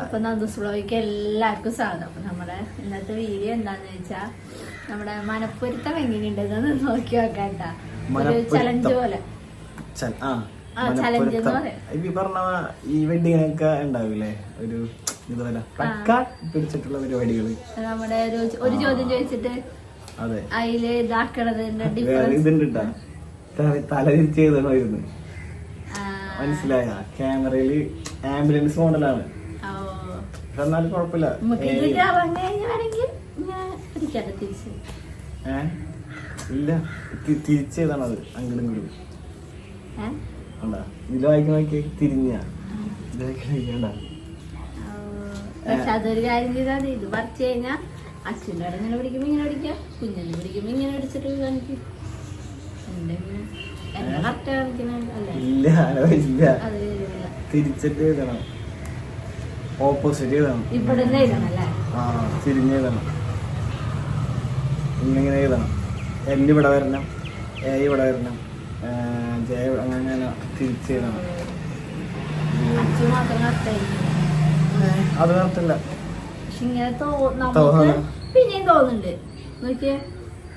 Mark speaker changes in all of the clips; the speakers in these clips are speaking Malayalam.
Speaker 1: അപ്പൊ നന്ദുസ് ബ്ലോഗിക്ക് എല്ലാവർക്കും സ്വാഗതം. അപ്പൊ നമ്മുടെ ഇന്നത്തെ വീഡിയോ എന്താന്ന് വെച്ചാ നമ്മുടെ മനപ്പൊരുത്തം എങ്ങനെയുണ്ടെന്ന് നോക്കി നോക്കാട്ട ഒരു ചലഞ്ച് പോലെ.
Speaker 2: ഈ പറഞ്ഞ വെഡിങ്ങിനൊക്കെ ഉണ്ടാവില്ലേ? ഒരു ഇതുപോലെ പക്ക പിടിച്ചിട്ടുള്ള പരിപാടികൾ.
Speaker 1: നമ്മുടെ ഒരു ഒരു ചോദ്യം ചോദിച്ചിട്ട്
Speaker 2: അതെ. അതിൽ
Speaker 1: ഇതാക്കണത്
Speaker 2: ഇതുണ്ട്. തല- മനസ്സിലായ. ക്യാമറയിൽ ആംബുലൻസ് മോഡലാണ്. പക്ഷെ എന്നാലും കുഴപ്പമില്ല? ഇല്ല. തിരിച്ച് എഴുതണത് അങ്ങോട്ടും ഇങ്ങോട്ടും
Speaker 1: ഏഹ്
Speaker 2: ഇതിൽ നോക്കി തിരിഞ്ഞ.
Speaker 1: പക്ഷെ അതൊരു കാര്യം ചെയ്താൽ ഇത് പറിച്ചു കഴിഞ്ഞാൽ അച്ഛന്റെ അവിടെ ഇങ്ങനെ പിടിക്കുമ്പോ ഇങ്ങനെ പിടിക്കാം. കുഞ്ഞിനെ പിടിക്കുമ്പോ ഇങ്ങനെ പിടിച്ചിട്ട് കാണിക്കും.
Speaker 2: ഇല്ല. തിരിച്ചിട്ട് എഴുതണം. ഓപ്പോസിറ്റ് എഴുതണം ആ തിരിഞ്ഞ് എഴുതണം. ഇന്നിങ്ങനെ എഴുതണം. എൽ ഇവിടെ വരണം എ ഇവിടെ വരണം ജയ അങ്ങനെ അങ്ങനെ തിരിച്ച് എഴുതണം. അത്
Speaker 1: നിർത്തില്ല ഇങ്ങനെ പിന്നെയും തോന്നുന്നുണ്ട്. നോക്കിയേ.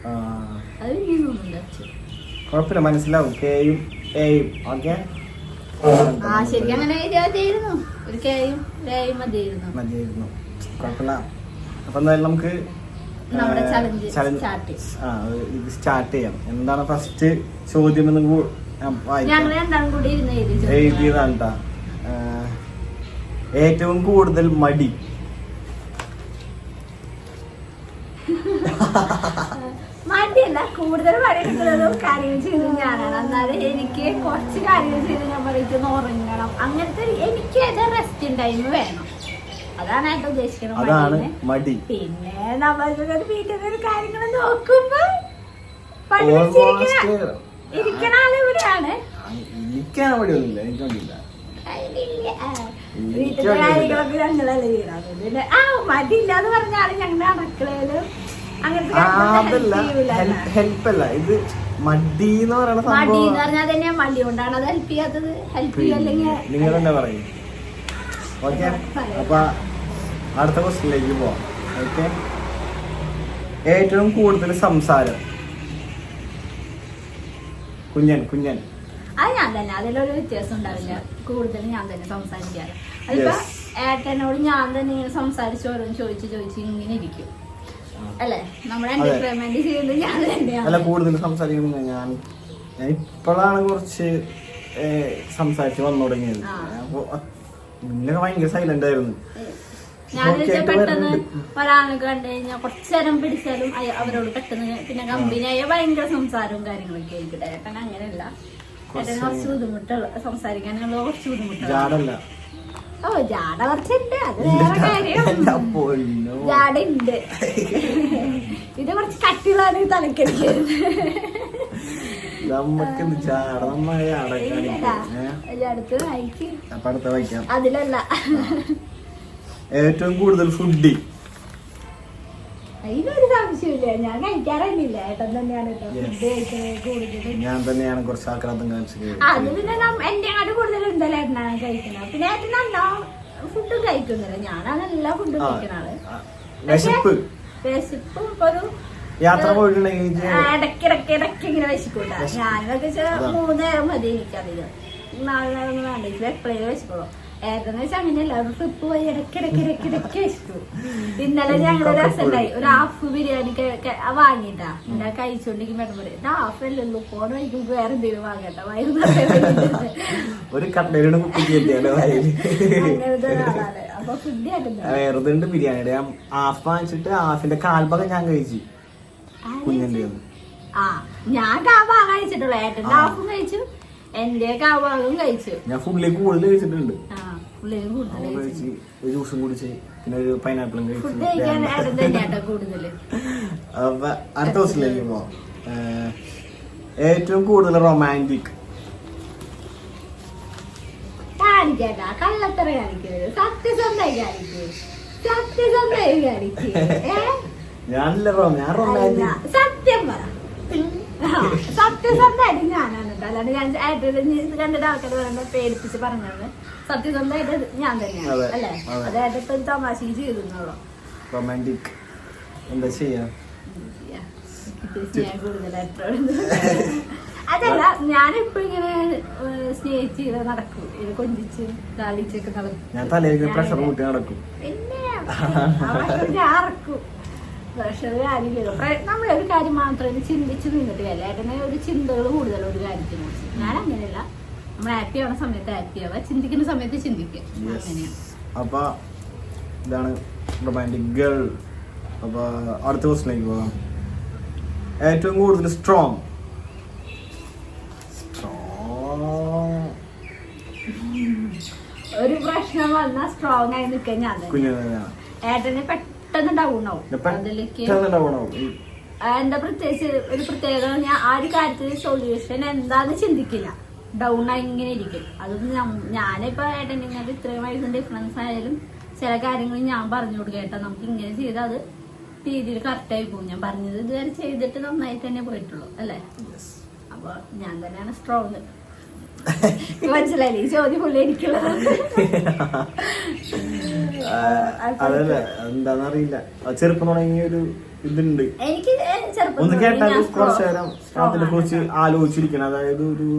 Speaker 2: ആ.
Speaker 1: അത് പിന്നെയും തോന്നുന്നുണ്ട് അച്ഛൻ.
Speaker 2: കുഴപ്പമില്ല മനസ്സിലാവും. കെയും എയും ഓക്കെ
Speaker 1: ആ ശരിക്കും അങ്ങനെ എഴുതിയാൽ മതിയായിരുന്നു ഒരു കെയും രയും മതിയായിരുന്നു.
Speaker 2: മതിയായിരുന്നു. കുഴപ്പമില്ല അപ്പൊ എന്തായാലും നമുക്ക്
Speaker 1: നമ്മുടെ
Speaker 2: ആ,
Speaker 1: challenge
Speaker 2: challenge-
Speaker 1: start ചെയ്യും.
Speaker 2: ആ ഇത് സ്റ്റാർട്ട് ചെയ്യാം. എന്താണ് ഫസ്റ്റ് ചോദ്യം എന്ന് എഴുതിയതാണ്. ഏറ്റവും കൂടുതൽ മടി.
Speaker 1: മടിയല്ല കൂടുതൽ പറയുന്നതും കാര്യങ്ങൾ ചെയ്തു ഞാനാണ്. എന്നാലും എനിക്ക് കുറച്ച് കാര്യങ്ങൾ ചെയ്ത് ഞാൻ പറയുന്നത് ഉറങ്ങണം. അങ്ങനത്തെ എനിക്ക് ഏതാ റെസ്റ്റ് ടൈം വേണം. അതാണ് ഏട്ടാ ഉദ്ദേശിക്കുന്നത്.
Speaker 2: മടി
Speaker 1: പിന്നെ നമ്മൾക്ക് വീട്ടിൽ കാര്യങ്ങൾ നോക്കുമ്പോ ഇരിക്കണ ആൾ ഇവിടെയാണ്.
Speaker 2: എനിക്കാണ് മടിയൊന്നുമില്ല എനിക്ക്
Speaker 1: ആ,
Speaker 2: എനിക്ക്
Speaker 1: വീട്ടിലെ കാര്യങ്ങളൊക്കെ ഞങ്ങളല്ലേ ചെയ്യണം പിന്നെ ആ മടിയില്ലാന്ന് പറഞ്ഞാൽ ഞങ്ങളുടെ അടുക്കളയിലും
Speaker 2: അതല്ല. ഹെൽപ്പ് അല്ല? ഇത് മടി എന്ന് പറയുന്ന
Speaker 1: മടി എന്ന് പറഞ്ഞാൽ തന്നെ മടി കൊണ്ടാണ് അത് ഹെൽപ്പ് ചെയ്യാത്തത്. ഹെൽപ്പ് ചെയ്യല്ലെങ്കിൽ
Speaker 2: നിങ്ങൾ തന്നെ പറയും? ഓക്കെ അപ്പൊ അടുത്ത ക്വസ്റ്റിനിലേക്ക് പോവാം. ഓക്കെ ഏറ്റവും കൂടുതൽ സംസാരം? കുഞ്ഞൻ കുഞ്ഞൻ.
Speaker 1: അത് ഞാൻ തന്നെ. അതിലൊരു വ്യത്യാസം ഉണ്ടാവില്ല. കൂടുതൽ ഞാൻ തന്നെ സംസാരിക്കാറ്. അതിപ്പോ ഏട്ടനോട് ഞാൻ തന്നെ ഇങ്ങനെ സംസാരിച്ച് ഓരോന്ന് ചോദിച്ച് ചോദിച്ച് ഇങ്ങനെ ഇരിക്കും. അല്ലേ?
Speaker 2: കൂടുതൽ സംസാരിക്കുന്നത് ഞാൻ ഞാൻ ഇപ്പോഴാണ് കുറച്ച് സംസാരിച്ച് വന്നു തുടങ്ങിയത്. മുന്നേ ഭയങ്കര സൈലന്റ് ആയിരുന്നു.
Speaker 1: ഒരാളെ കണ്ടു കഴിഞ്ഞാൽ കുറച്ചു നേരം പിടിച്ചാലും അവരോട് പെട്ടെന്ന് പിന്നെ കമ്പനിയായ ഭയങ്കര സംസാരവും കാര്യങ്ങളൊക്കെ ആയിരിക്കും. ഏട്ടൻ അങ്ങനെയല്ല. ഏട്ടൻ കുറച്ച് ബുദ്ധിമുട്ടുള്ള സംസാരിക്കാനുള്ള കുറച്ച് ബുദ്ധിമുട്ടുള്ള ഓ ജാട കുറച്ചുണ്ട്. അത് വേറെ കാര്യം
Speaker 2: എന്റെ പൊന്നോ.
Speaker 1: ജാട ഉണ്ട് ഇത് കുറച്ച് കട്ടിയുള്ളതാണ്
Speaker 2: അപ്പൊ അടുത്ത വായിക്കാം.
Speaker 1: അതിലല്ല.
Speaker 2: ഏറ്റവും കൂടുതൽ ഫുഡി
Speaker 1: ഞാൻ ഏട്ടൻ തന്നെയാണ് കേട്ടോ
Speaker 2: Yes.
Speaker 1: ഫുഡ് കഴിക്കുന്നത് കൂടുതലും.
Speaker 2: ഞാൻ തന്നെയാണ് കുറച്ച് ആക്രാന്തം കാണിച്ചത്
Speaker 1: അത് പിന്നെ നം- എന്റെ അങ്ങോട്ട് കൂടുതൽ എന്തായാലും ഏട്ടനാണ് കഴിക്കുന്നത്. പിന്നെ ഏട്ടൻ നല്ലോ ഫുഡ് കഴിക്കുന്നില്ല. ഞാനാണ് എല്ലാ ഫുഡും കഴിക്കുന്ന ആൾ.
Speaker 2: ആ, വിശപ്പ്.
Speaker 1: വിശപ്പ് ഇപ്പൊ ഒരു
Speaker 2: യാത്ര പോയിട്ടുണ്ടെങ്കിൽ
Speaker 1: ഇടയ്ക്ക് ഇങ്ങനെ. ഞാനൊക്കെ മൂന്നേരം മതി എനിക്കറിയാം നാല് നേരം വേണ്ട. എപ്പോഴേ വിശക്കുള്ളൂ വെച്ചാൽ അങ്ങനെയല്ല ഒരു ട്രിപ്പ് പോയി ഇടയ്ക്കിടയ്ക്ക് ഇടയ്ക്കിടയ്ക്ക് വിശക്കും ഇന്നലെ ഞങ്ങളുടെ രസമുണ്ടായി ഒരു ഹാഫ് ബിരിയാണി വാങ്ങിട്ടാ എന്നാ കഴിച്ചോണ്ടിരിക്കും പറയും ഇത് ഹാഫ് അല്ലല്ലോ ഫോൺ കഴിക്കുമ്പോ വേറെ എന്തെങ്കിലും വാങ്ങട്ടെ വയറ്
Speaker 2: ഒരു
Speaker 1: ആയിട്ടുണ്ട്
Speaker 2: വെറുതെ ബിരിയാണിയുടെ. ഹാഫ് വാങ്ങിച്ചിട്ട് ഹാഫിന്റെ കാൽഭാഗം ഞാൻ കഴിച്ചു. കുഞ്ഞിന്റെ
Speaker 1: ആ ഞാൻ കാവാ കഴിച്ചിട്ടുള്ളൂ. ഏട്ടന്റെ ഹാഫും കഴിച്ചു. എന്റെ കാവാകും കഴിച്ചു.
Speaker 2: ഞാൻ ഫുള്ളി കൂടുതൽ കഴിച്ചിട്ടുണ്ട്.
Speaker 1: കഴിച്ചു
Speaker 2: ഒരു ജ്യൂസും കുടിച്ച് പിന്നെ ഒരു പൈനാപ്പിളും കഴിച്ചു അപ്പൊ അടുത്ത ദിവസത്തിലേക്ക് ഏഹ്, ഏറ്റവും കൂടുതൽ റൊമാന്റിക്
Speaker 1: കാണിക്കേട്ടാ. കള്ളത്തറ കാണിക്കരുത്. സത്യസന്ധമായി കാണിക്കൂ. സത്യസന്ധമായി കാണിക്കൂ. ഏ?
Speaker 2: ഞാനല്ല റോ ഞാൻ
Speaker 1: റൊമാന്റിക് സത്യം പറ. സത്യസന്ധമായിട്ട് ഞാനാണ് അല്ലാണ്ട് ഞാൻ ആൾക്കാർ പറയുമ്പോ പേടിപ്പിച്ച് പറഞ്ഞത്. സത്യസന്ധമായിട്ട് ഞാൻ തന്നെയാണ് അല്ലേ?
Speaker 2: അതെ.
Speaker 1: അതായത് ഇപ്പൊ ഒരു തമാശക്ക് ചെയ്തിരുന്നുള്ളൂ
Speaker 2: റൊമാന്റിക് എന്താ ചെയ്യാ?
Speaker 1: ഞാൻ കൂടുതലായിട്ട് അതല്ല ഞാനിപ്പോ ഇങ്ങനെ സ്നേഹിച്ച് നടക്കും. കൊഞ്ചിച്ച് ലാളിച്ചൊക്കെ നടക്കും.
Speaker 2: ഞാൻ തലയിൽ പ്രഷർ കൂട്ടി നടക്കും.
Speaker 1: പിന്നെ ഞാൻ ഇറക്കും പ്രഷർ കാര്യമില്ലല്ലോ. പ്ര- നമ്മളൊരു കാര്യം മാത്രമേ ചിന്തിച്ച് നിന്നിട്ട് കാര്യമില്ല. ഏട്ടനെ ഒരു ചിന്തകൾ കൂടുതൽ ഒരു കാര്യത്തിനെ ഞാൻ അങ്ങനെയല്ല. നമ്മൾ ഹാപ്പി ആവുന്ന സമയത്ത് ഹാപ്പി ആവുക. ചിന്തിക്കുന്ന സമയത്ത് ചിന്തിക്കുക. അങ്ങനെയാണ്
Speaker 2: അപ്പൊ ഇതാണ് റൊമാന്റിക് ഗേൾ അപ്പൊ അടുത്ത ക്വസ്റ്റിലേക്ക് പോകാം. ഏറ്റവും കൂടുതൽ സ്ട്രോങ്
Speaker 1: ഒരു പ്രശ്നം വന്നാൽ സ്ട്രോങ് ആയി നിൽക്കാൻ ഞാൻ ഏട്ടന് പെട്ടെന്ന് ഡൗൺ ആവും. അതിലേക്ക് എന്താ പ്രത്യേകിച്ച് ഒരു പ്രത്യേകത ഞാൻ ആ ഒരു കാര്യത്തിൽ സൊല്യൂഷൻ എന്താന്ന് ചിന്തിക്കില്ല. ഡൗൺ ആയി ഇങ്ങനെ ഇരിക്കും. അതൊന്നും ഞാൻ- ഞാനിപ്പോ ഏട്ടൻ നിങ്ങൾക്ക് ഇത്രയും വയസ്സിന് ഡിഫറൻസ് ആയാലും ചില കാര്യങ്ങൾ ഞാൻ പറഞ്ഞു കൊടുക്കുക ഏട്ടാ നമുക്ക് ഇങ്ങനെ ചെയ്താൽ അത് രീതിയിൽ കറക്റ്റ് ആയി പോകും. ഞാൻ പറഞ്ഞത് ഇതുവരെ ചെയ്തിട്ട് നന്നായി തന്നെ പോയിട്ടുള്ളൂ അല്ലേ? അപ്പൊ ഞാൻ തന്നെയാണ് സ്ട്രോങ് മനസ്സിലായില്ലേ? ഈ ചോദ്യം പുള്ളി എനിക്കുള്ളതാണ്
Speaker 2: അതല്ല? എന്താന്നറിയില്ല. അത് ചെറുപ്പം തുടങ്ങിയ ഒരു ഇതുണ്ട്.
Speaker 1: എനിക്ക് ചെറുപ്പം
Speaker 2: ഒന്ന് കേട്ടാൽ കുറച്ചു നേരം അതിനെ കുറിച്ച് ആലോചിച്ചിരിക്കണം. അതായത് ഒരു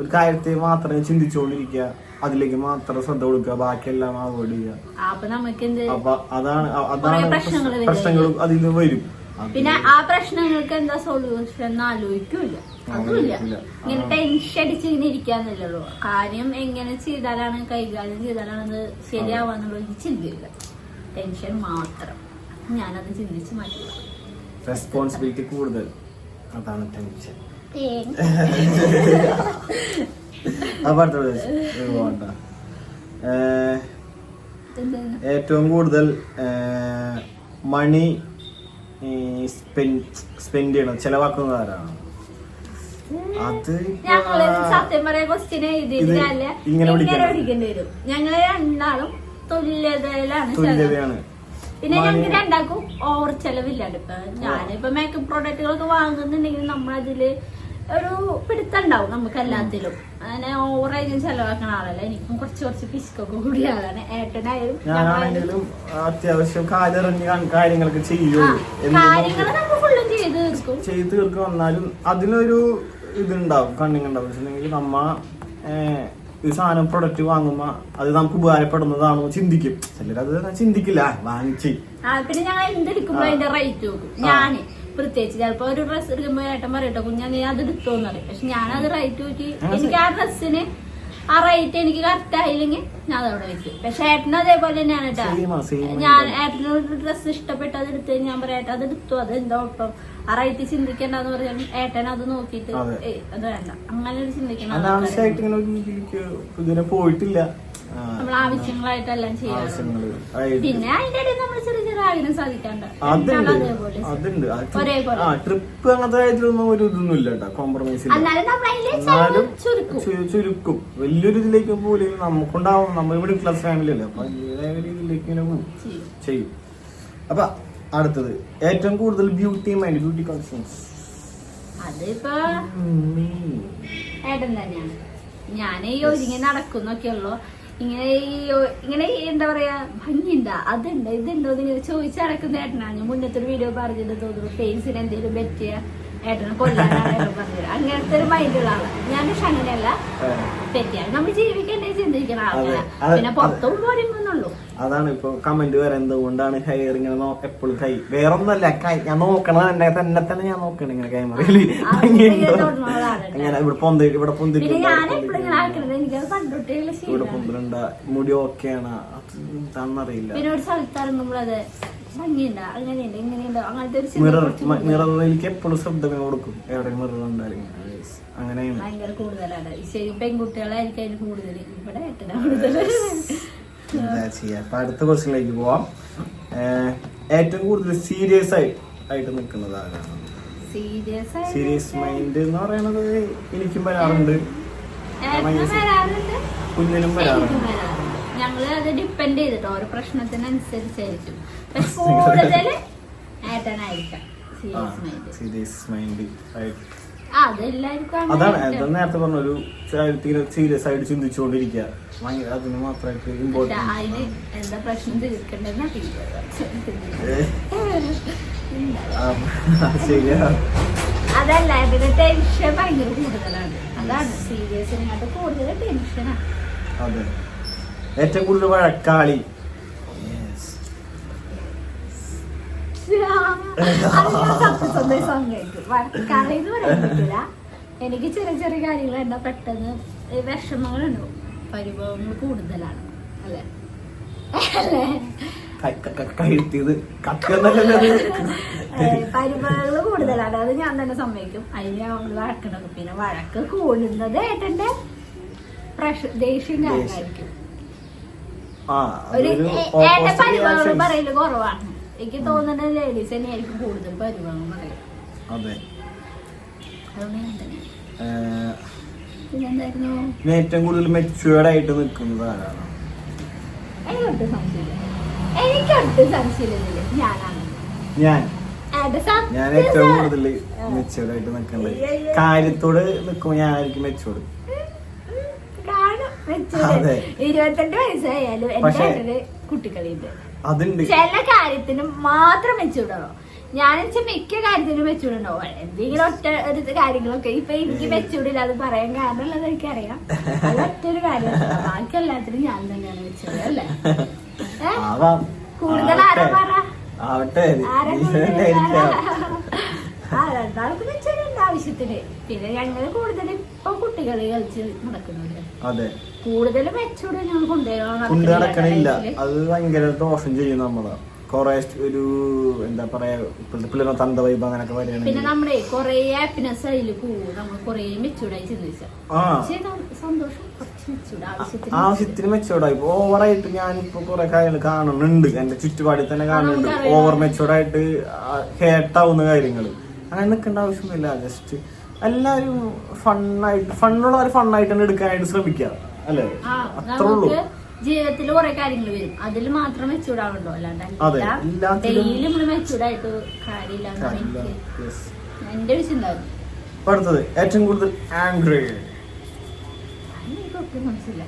Speaker 2: ഒരു കാര്യത്തെ മാത്രമേ ചിന്തിച്ചുകൊണ്ടിരിക്കുക. അതിലേക്ക് മാത്രം ശ്രദ്ധ കൊടുക്കുക. ബാക്കിയെല്ലാം അവോയ്ഡ് ചെയ്യുക.
Speaker 1: അപ്പൊ
Speaker 2: അതാണ് അതാണ് പ്രശ്നങ്ങളും അതിൽ നിന്ന് വരും.
Speaker 1: പിന്നെ ആ പ്രശ്നങ്ങൾക്ക് എന്താ സൊല്യൂഷൻ എന്ന് ആലോചിക്കൂല അതുമില്ല. ഇങ്ങനെ ടെൻഷൻ അടിച്ച് ഇങ്ങനെ ഇരിക്കാന്നല്ലോ കാര്യം എങ്ങനെ ചെയ്താലാണ് കൈകാര്യം ചെയ്താലാണ് അത് ശരിയാവാന്നുള്ളത് ചിന്തയില്ല. ടെൻഷൻ മാത്രം. ഞാനത് ചിന്തിച്ച് മാറ്റില്ല.
Speaker 2: റെസ്പോൺസിബിലിറ്റി കൂടുതൽ. അതാണ് ടെൻഷൻ അപ്പൊ അടുത്ത പ്രദേശം. ഇത് പോകണ്ട. ഏറ്റവും കൂടുതൽ മണി സ്പെൻഡ് ചെയ്യണം ചെലവാക്കുന്നത് ആരാണ് അത്
Speaker 1: സത്യം പറയാ ക്വസ്റ്റ്യൻ എഴുതിയിട്ടില്ല
Speaker 2: ഇങ്ങനെ
Speaker 1: ഇങ്ങനെ
Speaker 2: പഠിക്കണം.
Speaker 1: പഠിക്കേണ്ടി വരും. ഞങ്ങൾ രണ്ടാളും തുല്യതയിലാണ്
Speaker 2: തുല്യതയാണ്.
Speaker 1: പിന്നെ ഞങ്ങൾക്ക് രണ്ടാക്കും ഓവർ ചെലവില്ലാണ്ട്. ഇപ്പൊ ഞാനിപ്പോ മേക്കപ്പ് പ്രോഡക്റ്റുകളൊക്കെ വാങ്ങുന്നുണ്ടെങ്കിൽ നമ്മളതിൽ ഒരു പിടുത്തുണ്ടാവും നമുക്ക് എല്ലാത്തിലും അങ്ങനെ ഓവറായിട്ട് ചെലവാക്കണ ആളല്ല. എനിക്കും കുറച്ച് കുറച്ച് പിശുക്കൊക്കെ കൂടി ആളാണ്. ഏട്ടനായാലും
Speaker 2: ഞാനാണെങ്കിലും അത്യാവശ്യം കാലിറങ്ങി കാര്യങ്ങളൊക്കെ
Speaker 1: ചെയ്യും നമ്മൾ ഫുള്ളും ചെയ്ത് തീർക്കും.
Speaker 2: ചെയ്ത് തീർക്കും. വന്നാലും അതിനൊരു ഇതുണ്ടാവും കണ്ണിങ് ഉണ്ടാവും വെച്ചിട്ടുണ്ടെങ്കിൽ നമ്മ ഈ സാധനം പ്രൊഡക്റ്റ് വാങ്ങുമ്പോ അത് നമുക്ക് ഉപകാരപ്പെടുന്നതാണോ ചിന്തിക്കും. ചിലരത് ചിന്തിക്കില്ല. വാങ്ങിച്ച്.
Speaker 1: പിന്നെ ഞങ്ങൾ എന്തെടുക്കുമ്പോ അതിന്റെ റേറ്റ് നോക്കും. ഞാൻ. പ്രത്യേകിച്ച് ചിലപ്പോ ഒരു ഡ്രസ് എടുക്കുമ്പോ ഏട്ടൻ പറയട്ടോ കുഞ്ഞാ നീ അത് എടുത്തോന്ന് പറയും. പക്ഷെ ഞാനത് റൈറ്റ് നോക്കി എനിക്ക് ആ ഡ്രസ്സിന് ആ റേറ്റ് എനിക്ക് കറക്റ്റ് ആയില്ലെങ്കിൽ ഞാൻ അതവിടെ വെക്കും. പക്ഷെ ഏട്ടനും അതേപോലെ തന്നെയാണ് കേട്ടോ. ഞാൻ ഏട്ടനോട് ഡ്രസ് ഡ്രസ്സ് ഇഷ്ടപ്പെട്ട് അത് എടുത്ത് ഞാൻ പറയാം ഏട്ടാ അത് എടുത്തു? അത് എന്താ ഒപ്പം ആ റേറ്റ് ചിന്തിക്കണ്ടെന്ന് പറഞ്ഞാൽ ഏട്ടൻ അത് നോക്കിയിട്ട്
Speaker 2: അതെ.
Speaker 1: വേണ്ട. അങ്ങനെ ഒരു ചിന്തിക്കണം
Speaker 2: പോയിട്ടില്ല.
Speaker 1: നമ്മൾ ആവശ്യങ്ങളായിട്ടെല്ലാം പിന്നെ അതിന്റെ ഇടയിൽ നമ്മൾ ചെറിയ ചെറിയ ആഗ്രഹം സാധിക്കാണ്ട്
Speaker 2: അതുണ്ട്.
Speaker 1: രണ്ടാളും അതേപോലെ.
Speaker 2: അതുണ്ട്. ആ ട്രിപ്പ്-
Speaker 1: ഒരേപോലെ.
Speaker 2: ആ ട്രിപ്പ് അങ്ങനത്തെ കാര്യത്തിലൊന്നും ഒരു ഇതൊന്നും ഇല്ല കേട്ടോ. കോംപ്രമൈസ് ഇല്ല.
Speaker 1: എന്നാലും നമ്മൾ അതിലെ
Speaker 2: എന്നാലും
Speaker 1: ചുരുക്കും.
Speaker 2: ചു- ചുരുക്കും. വലിയൊരു ഇതിലേക്ക് പോലെ നമുക്കുണ്ടാവും. നമ്മൾ ഇവിടെ ക്ലാസ് ഫാമിലി അല്ലേ? അപ്പൊ അതിന്റെതായ ഒരു ഇതിലേക്ക് ഇങ്ങനെ പോകും.
Speaker 1: ചെയ്യും.
Speaker 2: ചെയ്യും. അപ്പൊ അടുത്തത്. ഏറ്റവും കൂടുതൽ ബ്യൂട്ടി മൈൻഡ് ബ്യൂട്ടി കോൺഷ്യൻസ്
Speaker 1: അതിപ്പോ ഏട്ടൻ തന്നെയാണ്. ഞാൻ ഈ ഒരുങ്ങി നടക്കുന്നൊക്കെ ഉള്ളു ഇങ്ങനെ ഇങ്ങനെ എന്താ പറയാ ഭംഗിയുണ്ടാ അതുണ്ട് ഇതുണ്ടോ എന്ന് ചോദിച്ചു നടക്കുന്ന ഏട്ടനാണ്. ഞാൻ മുന്നത്തെ ഒരു വീഡിയോ പറഞ്ഞിട്ട് തോന്നുന്നു ഫേസിന് എന്തെങ്കിലും പറ്റിയ ഏട്ടനെ കൊല്ലാനാണ് പറഞ്ഞത്. അങ്ങനത്തെ ഒരു മൈൻഡുള്ള ആളാണ് ഞാൻ പക്ഷെ അങ്ങനെയല്ല. തെറ്റിയാണ് നമ്മൾ ജീവിക്കണ്ടേ ചിന്തിക്കണ ആളാണ് പിന്നെ പുറത്തും പോരുന്നുള്ളൂ
Speaker 2: അതാണ് ഇപ്പൊ കമന്റ് വരെ എന്തുകൊണ്ടാണ് ഹെയർ ഇങ്ങനെ എപ്പോഴും കൈ വേറെ ഒന്നല്ല ഞാൻ നോക്കണത് എന്റെ തന്നെ തന്നെ ഞാൻ നോക്കണം ഇങ്ങനെ ക്യാമറയിൽ. അങ്ങനെ ഇവിടെ പൊന്തി ഇവിടെ
Speaker 1: കണ്ടുട്ടിയുള്ള
Speaker 2: ഇവിടെ പൊന്തിലുണ്ട മുടി ഓക്കെയാണ് അറിയില്ല എന്താണെന്നറിയില്ല.
Speaker 1: പിന്നെ ഒരു സ്ഥലത്ത് ഇറങ്ങുമ്പോൾ അത് ഭംഗിയുണ്ടോ. അങ്ങനെയുണ്ട് ഇങ്ങനെയുണ്ടോ. അങ്ങനത്തെ ഒരു ചിന്ത
Speaker 2: മിറർ
Speaker 1: കുറച്ച്.
Speaker 2: മിററിലേക്ക് എപ്പോഴും ശ്രദ്ധ ഇങ്ങനെ കൊടുക്കും. എവിടെ മിറർ ഉണ്ടായാലും അങ്ങനെയാണ്.
Speaker 1: ഭയങ്കര കൂടുതലാണ്. ഈ ശരി പെൺകുട്ടികളായിരിക്കും അതിന് കൂടുതൽ ഇവിടെ ഏട്ടനാ കൂടുതൽ
Speaker 2: എന്താ ചെയ്യാ? അപ്പൊ അടുത്ത ക്വസ്റ്റിനിലേക്ക് പോവാം. ഏഹ്, ഏറ്റവും കൂടുതൽ സീരിയസ് ആയി ആയിട്ട് നിൽക്കുന്നത് ആരാണ്?
Speaker 1: സീരിയസ്
Speaker 2: സീരിയസ് മൈൻഡ് എന്ന് പറയുന്നത് എനിക്കും വരാറുണ്ട്.
Speaker 1: ഏട്ടനും വരാറുണ്ട്.
Speaker 2: കുഞ്ഞിനും വരാറുണ്ട്.
Speaker 1: ഞങ്ങൾ അത് ഡിപ്പെൻഡ് ചെയ്തിട്ടോ. ഓരോ പ്രശ്നത്തിനനുസരിച്ചായിരിക്കും. പക്ഷെ കൂടുതൽ ഏട്ടനായിരിക്കാം. സീരിയസ് മൈൻഡ്
Speaker 2: അതാണ് നേരത്തെ പറഞ്ഞ ഒരു സീരിയസ് ആയിട്ട് ചിന്തിച്ചുകൊണ്ടിരിക്കുക. ഭയങ്കര അതിന് മാത്രമായിട്ട്
Speaker 1: പക്ഷെ
Speaker 2: ഇമ്പോർട്ടന്റ്
Speaker 1: അതിന് എന്താ പ്രശ്നം തീർക്കണ്ടെന്നാ
Speaker 2: ശരിയാ.
Speaker 1: അതല്ല ഇതിന്റെ ടെൻഷൻ ഭയങ്കര കൂടുതലാണ്. അതാണ് സീരിയസിനെക്കാട്ട് കൂടുതൽ ടെൻഷനാണ്
Speaker 2: അതെ. ഏറ്റവും കൂടുതൽ വഴക്കാളി
Speaker 1: എനിക്ക് ചെറിയ ചെറിയ കാര്യങ്ങൾ എന്താ പെട്ടെന്ന് വിഷമങ്ങളുണ്ടാവും പരിഭവങ്ങൾ കൂടുതലാണ്. അല്ലേ?
Speaker 2: കഴുത്തിയത്
Speaker 1: കൂടുതലാണ്. അത് ഞാൻ തന്നെ സമ്മതിക്കും. അതിന് അവൾ വഴക്കുണ്ടാക്കും പിന്നെ വഴക്ക് കൂടുന്നത് ഏട്ടന്റെ പ്രഷ ദേഷ്യം. കാരണമായിരിക്കും. പരിഭവങ്ങൾ. പറയൽ കുറവാണ്. എനിക്ക് തോന്നുന്നത് ലേഡീസ് തന്നെയായിരിക്കും കൂടുതൽ പരിഭവങ്ങൾ
Speaker 2: അതെ. പിന്നെ ഏറ്റവും കൂടുതൽ മെച്ചുവേർഡ് ആയിട്ട് നിൽക്കുന്നത് ആരാണ്?
Speaker 1: എനിക്കൊട്ടും സംശയമില്ല. എനിക്കൊട്ടും സംശയമില്ല. ഞാനാണ്.
Speaker 2: ഞാൻ. ഞാൻ ഏറ്റവും. കൂടുതൽ മെച്ചുവേർഡ് ആയിട്ട് നിൽക്കുന്നത്. കാര്യത്തോട് നിൽക്കുമ്പോൾ ഞാനായിരിക്കും മെച്ചുവേർഡ് അതെ.
Speaker 1: ഇരുപത്തെട്ട് വയസ്സായാലും എന്റെ
Speaker 2: പക്ഷേ-
Speaker 1: കുട്ടികളിണ്ട്
Speaker 2: അതുണ്ട്.
Speaker 1: ചില കാര്യത്തിന് മാത്രം വെച്ചുവിടണോ ഞാൻ വെച്ചാൽ മിക്ക കാര്യത്തിനും വെച്ചുവിടണോ എന്തെങ്കിലും ഒറ്റ ഒരു കാര്യങ്ങളൊക്കെ ഇപ്പൊ എനിക്ക് വെച്ചുവിടില്ല അത് പറയാൻ കാരണമുള്ളത് എനിക്കറിയാം. ഒറ്റൊരു കാര്യം ബാക്കി എല്ലാത്തിനും ഞാൻ തന്നെയാണ് വെച്ചുവിടുക അല്ലേ? കൂടുതൽ ആരാ പറ?
Speaker 2: ആവട്ടെ.
Speaker 1: ആരാ കൂടുതൽ
Speaker 2: ആരാ?
Speaker 1: ആ രണ്ടാൾക്കും വെച്ചുവിടുന്നുണ്ട് ആവശ്യത്തിന്. പിന്നെ ഞങ്ങൾ കൂടുതലും ഇപ്പൊ കുട്ടികളെ കളിച്ച് നടക്കുന്നുണ്ട്.
Speaker 2: അതെ.
Speaker 1: കൂടുതലും മെച്ചൂടെ ഞങ്ങൾ കൊണ്ടുവരണം
Speaker 2: നടക്കണില്ല. അത് ഭയങ്കര ദോഷം ചെയ്യും നമ്മൾ. കൊറേ ഒരു എന്താ പറയാ പിള്ളേരെ തന്ത വൈബ് അങ്ങനൊക്കെ
Speaker 1: പിന്നെ നമ്മടെ കൊറേ ഹാപ്പിനെസ് അതിൽ പോകും നമ്മൾ കൊറേ മെച്ചൂടായി ചിന്തിച്ച സന്തോഷം. ആവശ്യത്തിന്
Speaker 2: മെച്ചോർഡായി ഓവറായിട്ട് ഞാനിപ്പോ കുറെ കാര്യങ്ങൾ കാണുന്നുണ്ട്. എന്റെ ചുറ്റുപാടിൽ തന്നെ കാണുന്നുണ്ട്. ഓവർ മെച്ചോർഡായിട്ട് ഹേർട്ടാവുന്ന കാര്യങ്ങൾ അങ്ങനെ നിൽക്കേണ്ട ആവശ്യമൊന്നുമില്ല. ജസ്റ്റ് എല്ലാവരും ഫണ്ണായിട്ട് ഫണ്ണുള്ളവർ ഫണ്ണായിട്ട് തന്നെ എടുക്കാനായിട്ട് ശ്രമിക്കുക. അല്ലേ? അത്രേ ഉള്ളൂ.
Speaker 1: ജീവിതത്തിൽ കുറെ കാര്യങ്ങൾ വരും. അതിൽ മാത്രം മെച്ചൂടാവുണ്ടോ അല്ലാണ്ട്
Speaker 2: അതെ, എല്ലാത്തിലും-
Speaker 1: ഡെയിലി നമ്മൾ കാര്യമില്ല. എന്നാണ്
Speaker 2: കാര്യമില്ല.
Speaker 1: എന്റെ ഒരു
Speaker 2: അടുത്തത് ഏറ്റവും കൂടുതൽ ആംഗ്രി
Speaker 1: മനസ്സില്ല.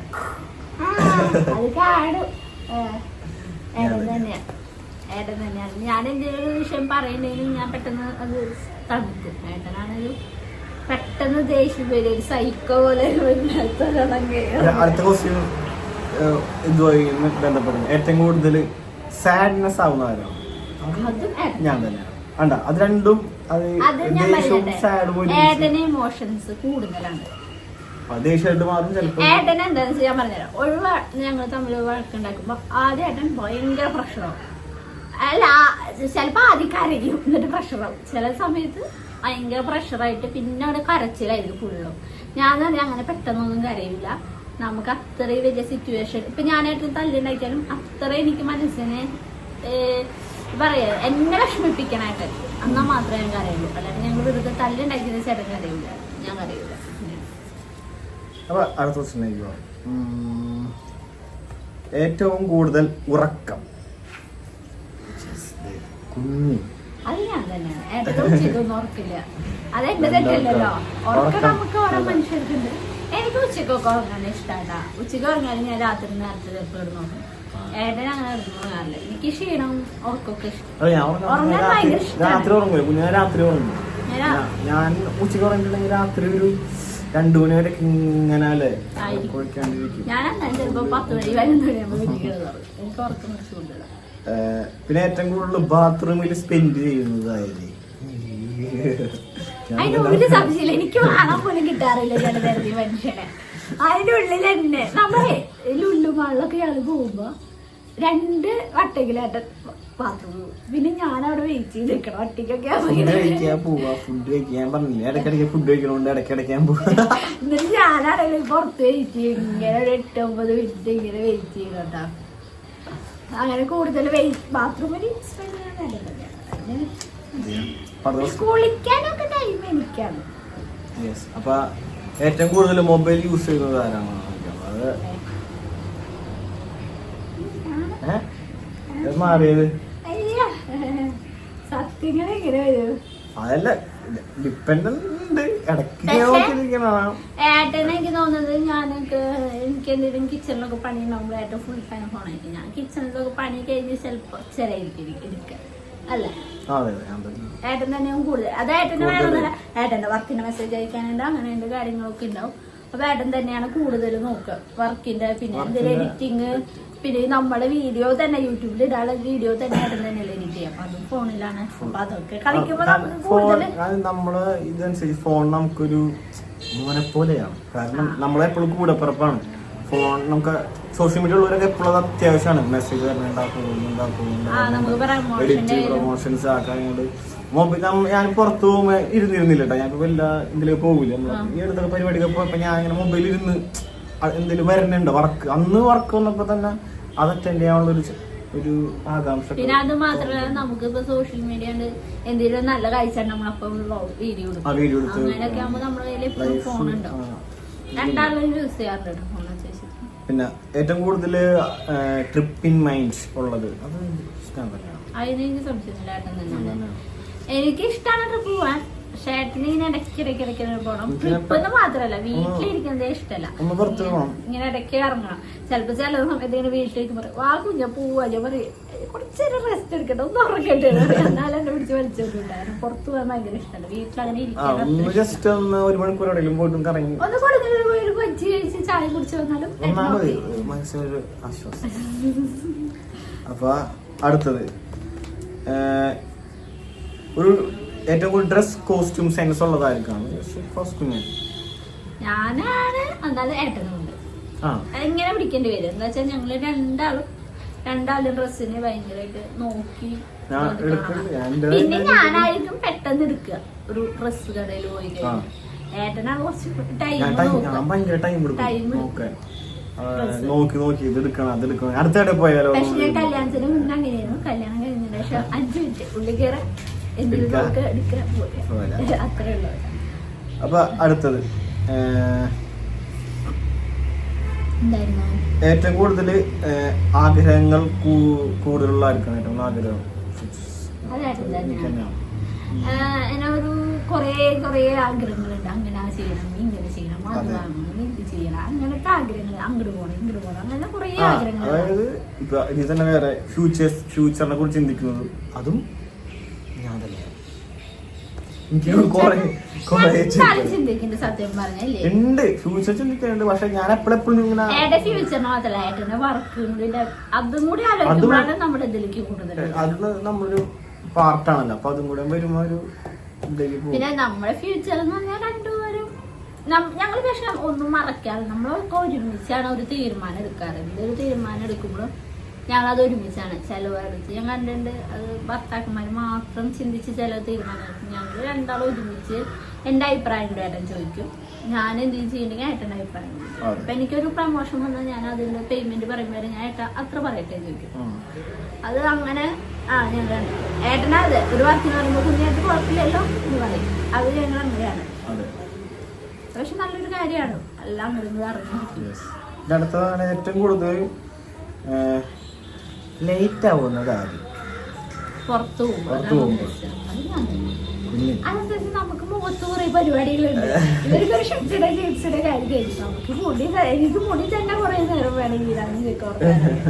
Speaker 1: ഞാൻ എന്തെങ്കിലും വിഷയം പറയുന്നതിന് ഞാൻ പെട്ടെന്ന് അത് തടുക്കും. ഏട്ടനാണൊരു പെട്ടെന്ന് ദേഷ്യം വരും. ഒരു സൈക്കോ പോലെ.
Speaker 2: അടുത്ത ക്വസ്റ്റ്യൻ ഇതുമായി ബന്ധപ്പെടുന്നു. ഏറ്റവും കൂടുതൽ സാഡ്നെസ് ആവുന്ന ഞാൻ തന്നെയാണ് അണ്ട അത് രണ്ടും അത് ദേഷ്യവും സാഡ്
Speaker 1: ഏട്ടന് ഇമോഷൻസ് കൂടുതലാണ്.
Speaker 2: ദേഷ്യമായിട്ട് മാറും ചിലപ്പോൾ
Speaker 1: ഏട്ടൻ എന്താന്ന് വെച്ചാൽ ഞാൻ പറഞ്ഞുതരാം. ഒരു ഞങ്ങൾ തമ്മിൽ വഴക്കുണ്ടാക്കുമ്പോ ആദ്യം ഏട്ടൻ ഭയങ്കര പ്രഷറാവും അല്ല ചിലപ്പോ ആദ്യം കരയും. എന്നിട്ട് പ്രഷറാവും ചില സമയത്ത് ഭയങ്കര പ്രഷറായിട്ട് പിന്നെ അവിടെ കരച്ചിലായിരിക്കും ഫുള്ളും ഞാൻ അങ്ങനെ പെട്ടെന്നൊന്നും കരയില്ല നമുക്ക് അത്രയും വലിയ സിറ്റുവേഷൻ ഇപ്പൊ ഞാനായിട്ട് തല്ലുണ്ടാക്കിയാലും അത്ര എനിക്ക് മനസ്സിനെ പറയാ എന്നെ വിഷമിപ്പിക്കണായിട്ട് എന്നാ മാത്രമേ ഞാൻ കരയുള്ളൂ. അല്ലാണ്ട് ഞങ്ങൾ വെറുതെ തല്ലുണ്ടാക്കിയത് ചേട്ടൻ കരയില്ല ഞാൻ കരയില്ല
Speaker 2: ഏറ്റവും കൂടുതൽ ഉറക്കം.
Speaker 1: അത് ഞാൻ തന്നെയാണ് ഏട്ടൻ ഉച്ചയ്ക്കൊന്നും ഉറക്കില്ല. അത് എന്റെ തെറ്റല്ലല്ലോ. ഉറക്കം. നമുക്ക് ഓരോ മനുഷ്യർക്കുണ്ട്. എനിക്ക് ഉച്ചക്കൊക്കെ ഉറങ്ങാൻ ഇഷ്ടമാണ് ഉച്ചയ്ക്ക് ഉറങ്ങാൻ ഞാൻ രാത്രി നേരത്തെ ചിലപ്പോൾ നോക്കും ഏട്ടൻ അങ്ങനെ ഉറങ്ങാറില്ല. എനിക്ക് ക്ഷീണം
Speaker 2: അല്ല ഉറങ്ങാൻ
Speaker 1: ഭയങ്കര
Speaker 2: ഉറങ്ങും.
Speaker 1: ഞാൻ
Speaker 2: ഉച്ചയ്ക്ക് ഉറങ്ങിയിട്ടുണ്ടെങ്കിൽ രാത്രി ഒരു രണ്ടു മണി വരെ ഇങ്ങനെ അല്ലേ?
Speaker 1: ഞാൻ ചിലപ്പോ പത്ത് മണി പതിനൊന്ന് മണിയാകുമ്പോൾ വീട്ടിൽ എനിക്ക് ഉറക്കം
Speaker 2: ഏഹ് പിന്നെ ഏറ്റവും കൂടുതൽ ബാത്റൂമിൽ സ്പെൻഡ് ചെയ്യുന്നതായത്
Speaker 1: അതിന്റെ സംശയമില്ല. എനിക്ക് കാണാൻ പോലും കിട്ടാറില്ല മനുഷ്യനെ. അതിന്റെ ഉള്ളിൽ തന്നെ നമ്മളെ ലുല്ലുമാളിലൊക്കെ ഇയാൾ പോകുമ്പോ രണ്ട് വട്ടെങ്കിലായിട്ട് ബാത്റൂം പിന്നെ ഞാൻ അവിടെ വെയിറ്റ് ചെയ്ത് നിൽക്കണം ഒറ്റയ്ക്കൊക്കെ
Speaker 2: ഫുഡ് കഴിക്കാൻ പോവാ. ഫുഡ് കഴിക്കാൻ പറഞ്ഞില്ല? ഇടയ്ക്കിടയ്ക്ക് ഫുഡ് കഴിക്കണോണ്ട് ഇടയ്ക്കിടയ്ക്ക് ഞാൻ പോവാ.
Speaker 1: എന്നിട്ട് ഞാനാണെങ്കിൽ പുറത്ത് വെയിറ്റ് ചെയ്യും ഇങ്ങനെ ഒരു എട്ട് ഒമ്പത് മിനിറ്റ് ഇങ്ങനെ വെയിറ്റ് ചെയ്യണം കേട്ടോ അങ്ങനെ കൂടുതൽ വെയിറ്റ് ബാത്റൂമിൽ കുളിക്കാനൊക്കെ ടൈം എനിക്കാണ്.
Speaker 2: അപ്പൊ ഏറ്റവും കൂടുതൽ മൊബൈൽ യൂസ് ചെയ്യുന്നത് ആരാണ്? അത് മാറിയത്.
Speaker 1: സത്യങ്ങൾ എങ്ങനെ വരും.
Speaker 2: അതല്ല ഡിപ്പെൻഡന്റ് ഉണ്ട് ഇടയ്ക്ക്
Speaker 1: ഏട്ടനെ എനിക്ക് തോന്നുന്നത് ഞാനൊക്കെ എനിക്ക് എന്തെങ്കിലും കിച്ചണിലൊക്കെ പണി ഉണ്ടാകുമ്പോൾ ഏട്ടൻ ഫുൾ ടൈം ഫോണായിരിക്കും ഞാൻ കിച്ചണിലൊക്കെ പണി കഴിഞ്ഞ് ചിലപ്പോൾ ചെറിയായിരിക്കും എടുക്കുക അല്ല. ഏട്ടൻ തന്നെയും കൂടുതൽ അത് ഏട്ടന് വേണമെന്നല്ല ഏട്ടന്റെ വർക്കിന്റെ മെസ്സേജ് അയക്കാനുണ്ട് അങ്ങനെ എന്റെ കാര്യങ്ങളൊക്കെ ഉണ്ടാവും. അപ്പൊ ഏട്ടൻ തന്നെയാണ് കൂടുതൽ നോക്കുക. വർക്കിന്റെ പിന്നെ എന്തെങ്കിലും എഡിറ്റിങ് പിന്നെ നമ്മുടെ വീഡിയോ തന്നെ യൂട്യൂബിൽ ഇടാനുള്ള വീഡിയോ തന്നെ ഇടുന്നതന്നെയല്ലേ എനിക്ക്. അപ്പൊ അതും ഫോണിലാണ്. അപ്പൊ അതൊക്കെ കളിക്കുമ്പോ നമുക്ക് കൂടുതൽ
Speaker 2: നമ്മൾ ഇതനുസരിച്ച് ഫോൺ നമുക്കൊരു മോനെ പോലെയാണ്. കാരണം നമ്മളെപ്പോഴും കൂടെപ്പിറപ്പാണ്. ഫോൺ നമുക്ക് സോഷ്യൽ മീഡിയ ഉള്ളവരൊക്കെ എപ്പോഴും അത് അത്യാവശ്യമാണ്. Message
Speaker 1: promotion
Speaker 2: edit. പ്രൊമോഷൻസ് ആക്കാൻ മൊബൈൽ ഞാൻ പുറത്ത് പോകുമ്പോ ഇരുന്നിരുന്നില്ല കേട്ടോ. ഞാൻ വല്ല ഇതിലേക്ക് പോകില്ല. ഈ അടുത്തൊക്കെ പരിപാടിയൊക്കെ പോയപ്പോ ഞാൻ ഇങ്ങനെ മൊബൈലിൽ ഇരുന്ന് എന്തെങ്കിലും വരണുണ്ട് വർക്ക് അന്ന് വർക്ക് വന്നപ്പോ തന്നെ അത് അറ്റൻഡ് ചെയ്യാനുള്ള ഒരു ഒരു ആകാംക്ഷ
Speaker 1: പിന്നെ അത് മാത്രമല്ല നമുക്ക് ഇപ്പൊ സോഷ്യൽ മീഡിയ ഉണ്ട്. എന്തെങ്കിലും നല്ല കാഴ്ച നമ്മളപ്പം വീഡിയോ
Speaker 2: വീഡിയോ എടുത്ത്
Speaker 1: അങ്ങനെയൊക്കെ ആകുമ്പോ നമ്മുടെ കയ്യിൽ എപ്പോഴും ഫോൺ ഉണ്ടാവും രണ്ടാളും യൂസ് ചെയ്യാറുണ്ട് ഫോൺ
Speaker 2: പിന്നെ ഏറ്റവും കൂടുതൽ ട്രിപ്പ് ഇൻ മൈൻഡ് ഉള്ളത് അത് ഇഷ്ടം തന്നെയാണ്
Speaker 1: അതിന് എനിക്ക് സംശയമില്ല ഏട്ടൻ തന്നെ
Speaker 2: അങ്ങനെ.
Speaker 1: എനിക്ക് ഇഷ്ടമാണ് ട്രിപ്പ് പോവാൻ. ഏട്ടന് ഇങ്ങനെ ഇടയ്ക്ക് ഇടയ്ക്ക് ഇടയ്ക്ക് പോകണം
Speaker 2: എനിക്ക്
Speaker 1: ട്രിപ്പ് എന്ന് മാത്രല്ല വീട്ടിലിരിക്കുന്നതേ ഇഷ്ടമല്ല.
Speaker 2: പോകണം
Speaker 1: ഇങ്ങനെ ഇടയ്ക്ക് ഇറങ്ങണം. ചിലപ്പോ ചില സമയത്ത് ഇങ്ങനെ വീട്ടിലേക്ക് പറയും വാ കുഞ്ഞ പോവാ. പറയും കുറച്ചേരം റെസ്റ്റ് എടുക്കട്ടെ ഒന്ന് ഉറങ്ങട്ടെ. എന്നാലും എന്നെ പിടിച്ച് വലിച്ചോണ്ടായിരുന്നു പുറത്ത് പോകാൻ ഭയങ്കര ഇഷ്ടമല്ല. വീട്ടിലങ്ങനെ
Speaker 2: ആ
Speaker 1: ഇരിക്കാൻ
Speaker 2: ഒന്ന്
Speaker 1: കൊടുക്കുന്ന പോയി ഒരു കൊച്ചി കഴിച്ച് ചായ കുടിച്ച് വന്നാലും
Speaker 2: അപ്പൊ അടുത്തത്. ഒരു ഏറ്റവും കൂടുതൽ ഡ്രസ് കോസ്റ്റ്യൂം സെൻസ് ഉള്ളതായിരിക്കും കോസ്റ്റ്യൂം
Speaker 1: ഞാനാണ് എന്നാലും ഏട്ടനുണ്ട്
Speaker 2: ആ.
Speaker 1: എങ്ങനെ പിടിക്കേണ്ടി വരും? എന്താ വെച്ചാൽ ഞങ്ങൾ രണ്ടാളും രണ്ടാളും ഡ്രസ്സിന് ഭയങ്കരമായിട്ട് നോക്കി പിന്നെ ഞാനായിരിക്കും പെട്ടെന്ന് എടുക്കുക. ഒരു ഡ്രസ് കടയിൽ പോയി കഴിഞ്ഞാൽ ഏട്ടനാണ് കുറച്ച് ടൈം
Speaker 2: ടൈം. നോക്കി നോക്കി. ഇത് എടുക്കണം അത് എടുക്കണം. അടുത്തവിടെ പോയാലോ
Speaker 1: പക്ഷെ ഞാൻ കല്യാണത്തിന് മുന്നേ അങ്ങനെയായിരുന്നു. കല്യാണം കഴിഞ്ഞതിന് ശേഷം അഞ്ചു മിനിറ്റ്. ഉള്ളിൽ കയറാൻ
Speaker 2: അപ്പൊ അടുത്തത് ഏറ്റവും കൂടുതൽ ആഗ്രഹങ്ങൾ കൂടുതലുള്ള ആർക്കാണ് ഏറ്റവും ആഗ്രഹം?
Speaker 1: ഒരു കുറേ കുറേ ആഗ്രഹങ്ങളുണ്ട്. അങ്ങനെ ചെയ്യണം ഇങ്ങനെ ചെയ്യണം അതെ. വാങ്ങണം ഇത് ചെയ്യണം. അങ്ങനത്തെ ആഗ്രഹങ്ങൾ അങ്ങോട്ട് പോകണം ഇങ്ങോട്ട് പോകണം അങ്ങനെ കുറേ ആഗ്രഹങ്ങൾ
Speaker 2: അതായത് ഇപ്പൊ ഇനി തന്നെ വേറെ ഫ്യൂച്ചേഴ്സ് ഫ്യൂച്ചറിനെ കുറിച്ച് ചിന്തിക്കുന്നത് അതും ഞാൻ തന്നെയാണ് എനിക്ക് കുറെ കുറെ
Speaker 1: എന്തായാലും ചിന്തിക്കുന്നുണ്ട് സത്യം പറഞ്ഞല്ലേ
Speaker 2: ഉണ്ട്. ഫ്യൂച്ചർ ചിന്തിക്കുന്നുണ്ട് പക്ഷെ ഞാൻ എപ്പോഴെപ്പോഴും ഇങ്ങനെ
Speaker 1: അതും
Speaker 2: നമ്മളൊരു പാർട്ടാണല്ലോ അപ്പൊ അതും കൂടെ വരുമ്പോ ഒരു
Speaker 1: പിന്നെ നമ്മുടെ ഫ്യൂച്ചർ എന്ന് പറഞ്ഞാൽ രണ്ടുപേരും ഞങ്ങൾ പക്ഷെ ഒന്നും മറക്കാറ് നമ്മളൊക്കെ ഒരുമിച്ചാണ് ഒരു തീരുമാനം എടുക്കാറ്. എന്തൊരു തീരുമാനം എടുക്കുമ്പോഴും ഞങ്ങൾ അത് ഒരുമിച്ചാണ് ചിലവടുത്ത് ഞാൻ കണ്ടിട്ടുണ്ട് അത് ഭർത്താക്കന്മാർ മാത്രം ചിന്തിച്ച് ചിലവ് തീരുമാനം എടുക്കും. ഞങ്ങൾ രണ്ടാളും ഒരുമിച്ച് എന്റെ അഭിപ്രായം ഉണ്ട് ഏട്ടൻ ചോദിക്കും. ഞാൻ എന്ത് ചെയ്യണമെങ്കിൽ ഏട്ടന്റെ അഭിപ്രായം അപ്പം എനിക്കൊരു പ്രമോഷൻ വന്നാൽ ഞാൻ അതിന്റെ പേയ്മെന്റ് പറയുമ്പോൾ ഞാൻ ഏട്ട അത്ര പറയട്ടെ ചോദിക്കും. അത് അങ്ങനെ ആ ഞങ്ങൾ ഏട്ടനാ അതെ ഒരു വർക്കിന് പറയുമ്പോൾ കുഞ്ഞായിട്ട് കുഴപ്പമില്ലല്ലോ എന്ന് പറയും. അത് ഞങ്ങൾ അങ്ങനെയാണ്. പക്ഷെ നല്ലൊരു കാര്യമാണ്. എല്ലാം അങ്ങോട്ട് അറിഞ്ഞു
Speaker 2: അടുത്തതാണ് ഏറ്റവും കൂടുതൽ ലേറ്റ് ആവുന്നത്
Speaker 1: പുറത്തു പോകുമ്പോൾ. അത് അതനുസരിച്ച് നമുക്ക് മുഖത്ത് കുറെ പരിപാടികളുണ്ട്. ജീൻസിന്റെ കാര്യം കഴിച്ചു നമുക്ക് മുടി ത- എനിക്ക് മുടി തന്നെ കുറെ നേരം വേണമെങ്കിൽ ഇടാനും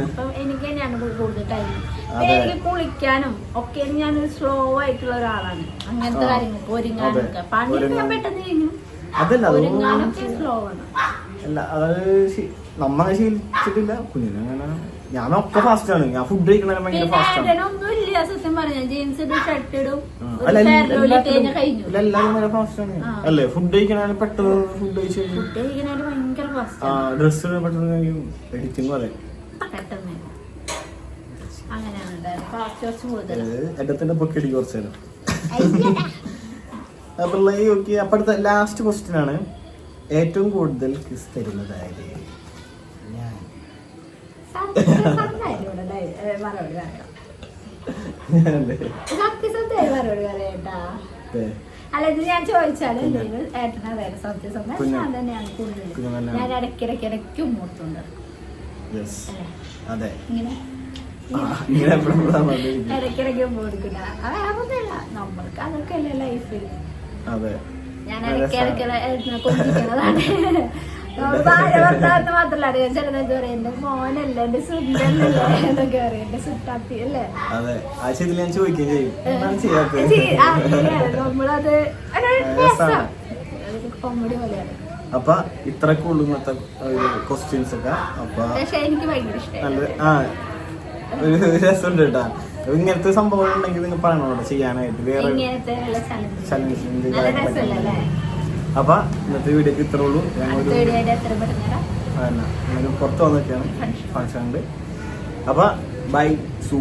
Speaker 1: അപ്പം എനിക്ക് തന്നെയാണ് കൂടുതൽ ടൈം എനിക്ക് കുളിക്കാനും ഒക്കെ ഞാൻ സ്ലോ ആയിട്ടുള്ള ഒരാളാണ്. അങ്ങനത്തെ
Speaker 2: കാര്യങ്ങൾ
Speaker 1: കാര്യങ്ങൾക്ക് ഒരുങ്ങാനൊക്കെ.
Speaker 2: അതെ.
Speaker 1: പണി ഞാൻ പെട്ടെന്ന് കഴിഞ്ഞു
Speaker 2: അത്
Speaker 1: ഒരുങ്ങാനൊക്കെ സ്ലോ ആണ്.
Speaker 2: അല്ല അതായത് നമ്മൾ നമ്മ ശീലിച്ചിട്ടില്ല കുഞ്ഞിന് അങ്ങനെ ഞാനൊക്കെ ഫാസ്റ്റ് ആണ്. ഞാൻ ഫുഡ് കഴിക്കണ ഭയങ്കര
Speaker 1: പിന്നെ
Speaker 2: ഫാസ്റ്റ് ആണ്.
Speaker 1: ഏട്ടനൊന്നും ഇല്ല സത്യം പറഞ്ഞ ജീൻസ് ഇടും. ഷർട്ട്
Speaker 2: എല്ലാവരും ഭയങ്കര ഫാസ്റ്റ് ആണ്. അല്ലേ? ഫുഡ് കഴിക്കണ പെട്ടെന്ന് ഫുഡ് കഴിച്ച് പെട്ടെന്ന് കഴിയും. എഡിറ്റിംഗ്
Speaker 1: കുറച്ച് കൂടുതൽ
Speaker 2: എഡത്തിന്റെ നേരം അപ്പൊ ഓക്കെ അപ്പടുത്ത ലാസ്റ്റ് ക്വസ്റ്റ്യൻ ആണ്. ഏറ്റവും കൂടുതൽ കിസ് തരുന്നത് ആര് ഞാൻ
Speaker 1: മറുപടി പറയാം? സത്യസന്ധമായി മറുപടി പറയാട്ടാ
Speaker 2: അതെ.
Speaker 1: അല്ല ഇത് ഞാൻ ചോദിച്ചാൽ എന്തെങ്കിലും ഏട്ടനാ വേറെ സത്യസന്ധ. ഞാൻ തന്നെയാണ് കൂടുതൽ ഞാൻ ഇടയ്ക്കിടയ്ക്ക് ഇടയ്ക്ക് ഉമ്മൂർത്തുണ്ട്
Speaker 2: അതെ
Speaker 1: ഇങ്ങനെ. ഇടയ്ക്കിടയ്ക്ക് കൊടുക്കുന്ന അതൊന്നുമില്ല നമ്മൾക്ക് അതൊക്കെ അല്ലേ ലൈഫ്
Speaker 2: അതെ
Speaker 1: ഞാൻ
Speaker 2: നല്ല
Speaker 1: ഇടയ്ക്ക് ഇടയ്ക്ക് കൊഞ്ചിക്കുന്നതാണ് നമ്മൾ ഭാര്യ ഭർത്താവെന്ന് മാത്രല്ല അറിയാം? എന്താ പറയാ? എന്റെ മോനല്ലേ എന്റെ സുന്ദരല്ലേ എന്നൊക്കെ പറയും എന്റെ സുട്ടാപ്പി അല്ലേ?
Speaker 2: അതെ. ആ ശരി ഞാൻ ചോദിക്കുകയും ചെയ്യും.
Speaker 1: നമ്മളത് കോമഡി പോലെയാണ്.
Speaker 2: അപ്പൊ ഇത്രയൊക്കെ ഉള്ളു ഇന്നത്തെ ക്വസ്റ്റ്യൻസ് ഒക്കെ. അപ്പൊ നല്ല ആ ഒരു രസമുണ്ട് കേട്ടാ. ഇങ്ങനത്തെ സംഭവം ഉണ്ടെങ്കിൽ നിങ്ങൾ പറയണോ ചെയ്യാനായിട്ട്? വേറെ
Speaker 1: ചലഞ്ച്
Speaker 2: അപ്പൊ ഇന്നത്തെ വീഡിയോക്ക് ഇത്രേ ഉള്ളൂ. ഞങ്ങളൊരു അതന്നെ ഞങ്ങൾ പുറത്ത് വന്നിട്ടാണ് ഫംഗ്ഷൻ ഉണ്ട്. അപ്പൊ ബൈ സൂ